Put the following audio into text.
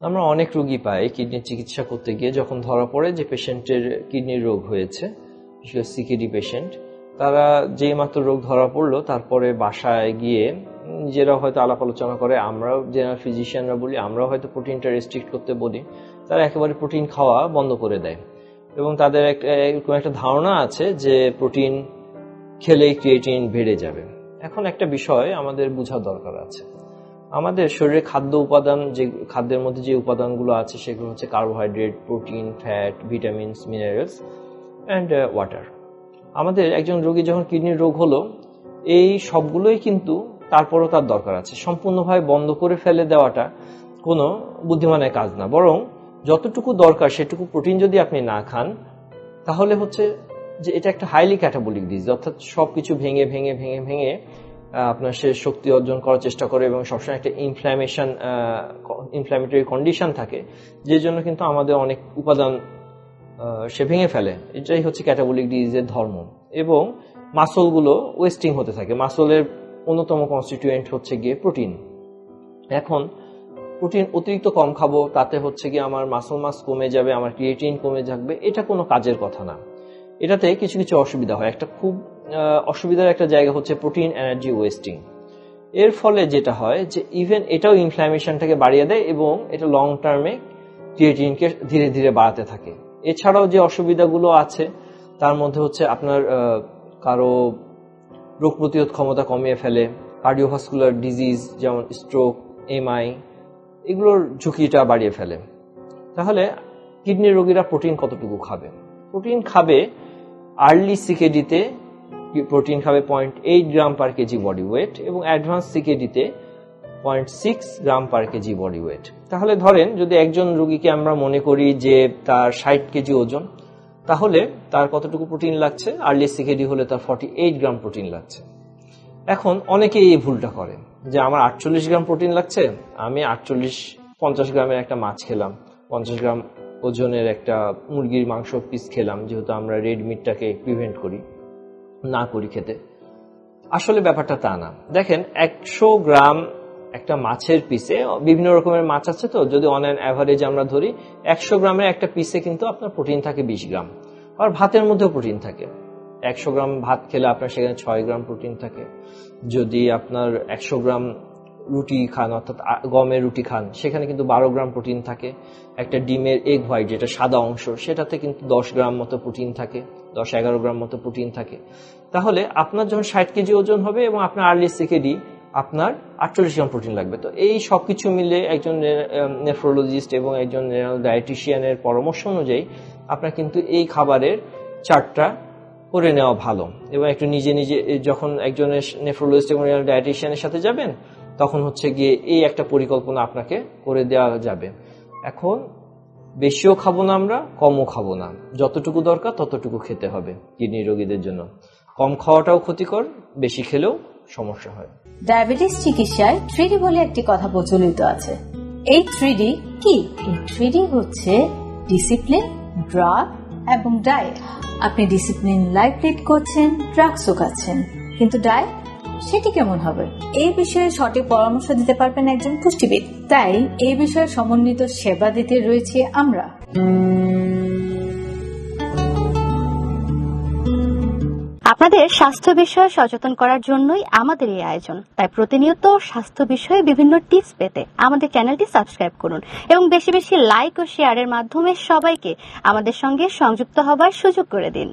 আমরা অনেক রোগী পাই। কিডনির চিকিৎসা করতে গিয়ে যখন ধরা পড়ে যে পেশেন্টের কিডনির রোগ হয়েছে সিকেডি পেশেন্ট, তারা যেই মাত্র রোগ ধরা পড়ল, তারপরে বাসায় গিয়ে নিজেরা হয়তো আলাপ আলোচনা করে, আমরাও জেনারেল ফিজিশিয়ানরা বলি, আমরাও হয়তো প্রোটিনটা রেস্ট্রিক্ট করতে বলি, তারা একেবারে প্রোটিন খাওয়া বন্ধ করে দেয়। এবং তাদের একটা এরকম একটা ধারণা আছে যে প্রোটিন খেলেই ক্রিয়েটিন বেড়ে যাবে। এখন একটা বিষয় আমাদের বোঝা দরকার আছে। আমাদের শরীরে খাদ্য উপাদান যে, খাদ্যের মধ্যে যে উপাদানগুলো আছে, সেগুলো হচ্ছে carbohydrate protein fat vitamins minerals and water আমাদের একজন রোগী যখন কিডনির রোগ হলো, এই সবগুলোই কিন্তু তারপরও তার দরকার আছে। সম্পূর্ণভাবে বন্ধ করে ফেলে দেওয়াটা কোনো বুদ্ধিমানের কাজ না। বরং যতটুকু দরকার সেটুকু প্রোটিন যদি আপনি না খান, তাহলে হচ্ছে যে এটা একটা হাইলি ক্যাটাবলিক ডিজিজ অর্থাৎ সবকিছু ভেঙে ভেঙে ভেঙে ভেঙে আপনার সে শক্তি অর্জন করার চেষ্টা করে এবং সবসময় একটা ইনফ্ল্যামেশন ইনফ্ল্যামেটরি কন্ডিশন থাকে, যে জন্য কিন্তু আমাদের অনেক উপাদান সে ভেঙে ফেলে। এটাই হচ্ছে ক্যাটাবলিক ডিজিজের ধর্ম। এবং মাসলগুলো ওয়েস্টিং হতে থাকে। মাসলের অন্যতম কনস্টিটিউয়েন্ট হচ্ছে গিয়ে প্রোটিন এখন প্রোটিন অতিরিক্ত কম খাব, তাতে হচ্ছে গিয়ে আমার মাসল মাস কমে যাবে, আমার ক্রিয়েটিন কমে থাকবে, এটা কোনো কাজের কথা না। এটাতে কিছু কিছু অসুবিধা হয়। একটা খুব অসুবিধার একটা জায়গা হচ্ছে প্রোটিন এনার্জি ওয়েস্টিং। এর ফলে যেটা হয় যে ইভেন এটাও ইনফ্ল্যামেশনটাকে বাড়িয়ে দেয় এবং এটা লং টার্মে ক্রিয়েটিনকে ধীরে ধীরে বাড়াতে থাকে। এছাড়াও যে অসুবিধাগুলো আছে, তার মধ্যে হচ্ছে আপনার কারও রোগ প্রতিরোধ ক্ষমতা কমিয়ে ফেলে কার্ডিওভাস্কুলার ডিজিজ যেমন স্ট্রোক এমআই এগুলোর ঝুঁকিটা বাড়িয়ে ফেলে। তাহলে কিডনি রোগীরা প্রোটিন কতটুকু খাবে? প্রোটিন খাবে আর্লি সিকেডিতে প্রোটিন খাবে point eight gram per KG body weight এবং advance সিকেডিতে point six gram per KG body weight তাহলে ধরেন যদি একজন রোগীকে আমরা মনে করি যে তার ষাট কেজি ওজন, তাহলে তার কতটুকু প্রোটিন লাগছে? আর্লি সিকেডি হলে তার ফর্টি এইট গ্রাম প্রোটিন লাগছে। এখন অনেকেই এই ভুলটা করে যে আমার আটচল্লিশ গ্রাম প্রোটিন লাগছে, আমি আটচল্লিশ, পঞ্চাশ গ্রামের একটা মাছ খেলাম, পঞ্চাশ গ্রাম ওজনের একটা মুরগির মাংস পিস খেলাম, যেহেতু আমরা রেড মিটটাকে প্রিভেন্ট করি, না করি খেতে। আসলে ব্যাপারটা তা না। দেখেন, একশো গ্রাম একটা মাছের পিসে বিভিন্ন রকমের মাছ আছে তো, যদি অন অ্যান অ্যাভারেজ আমরা ধরি, একশো গ্রামের একটা পিসে কিন্তু আপনার প্রোটিন থাকে বিশ গ্রাম। আর ভাতের মধ্যেও প্রোটিন থাকে। একশো গ্রাম ভাত খেলে আপনার সেখানে ছয় গ্রাম প্রোটিন থাকে। যদি আপনার একশো গ্রাম রুটি খান, অর্থাৎ গমের রুটি খান, সেখানে কিন্তু বারো গ্রাম প্রোটিন থাকে। একটা ডিমের এগ হোয়াইট যেটা সাদা অংশ, সেটাতে কিন্তু দশ গ্রাম মতো প্রোটিন থাকে, দশ এগারো গ্রাম মতো প্রোটিন থাকে। তাহলে আপনার যখন ষাট কেজি ওজন হবে এবং আপনার আর্লি সিকেডি আপনার আটচল্লিশ গ্রাম প্রোটিন লাগবে। তো এই সব কিছু মিলে একজন নেফ্রোলজিস্ট এবং একজন ডায়েটিশিয়ানের পরামর্শ অনুযায়ী আপনার কিন্তু এই খাবারের চারটা করে নেওয়া ভালো। এবং একটু নিজে নিজে যখন একজনের নেফ্রোলজিস্ট এবং ডায়েটিশিয়ানের সাথে যাবেন তখন হচ্ছে গিয়ে এই একটা পরিকল্পনা আপনাকে করে দেওয়া যাবে। এখন বেশিও খাব না আমরা, কমও খাব না। যতটুকু দরকার ততটুকু খেতে হবে কিডনি রোগীদের জন্য। কম খাওয়াটাও ক্ষতিকর, বেশি খেলেও সমস্যা হয়। ডায়াবেটিস চিকিৎসায় থ্রিডি বলে একটি কথা প্রচলিত আছে। এই থ্রিডি কি? এই থ্রিডি হচ্ছে ডিসিপ্লিন ড্রাগ এবং ডায়েট আপনি ডিসিপ্লিন লাইফ লিড করছেন ড্রাগসও খাচ্ছেন। কিন্তু ডায়েট সেটি কেমন হবে? এই বিষয়ে সঠিক পরামর্শ দিতে পারবেন একজন পুষ্টিবিদ। তাই এই বিষয়ে সমন্বিত সেবা দিতে রয়েছে আমরা। আপনাদের স্বাস্থ্য বিষয়ে সচেতন করার জন্যই আমাদের এই আয়োজন। তাই প্রতিনিয়ত স্বাস্থ্য বিষয়ে বিভিন্ন টিপস পেতে আমাদের চ্যানেলটি সাবস্ক্রাইব করুন এবং বেশি বেশি লাইক ও শেয়ারের মাধ্যমে সবাইকে আমাদের সঙ্গে সংযুক্ত হবার সুযোগ করে দিন।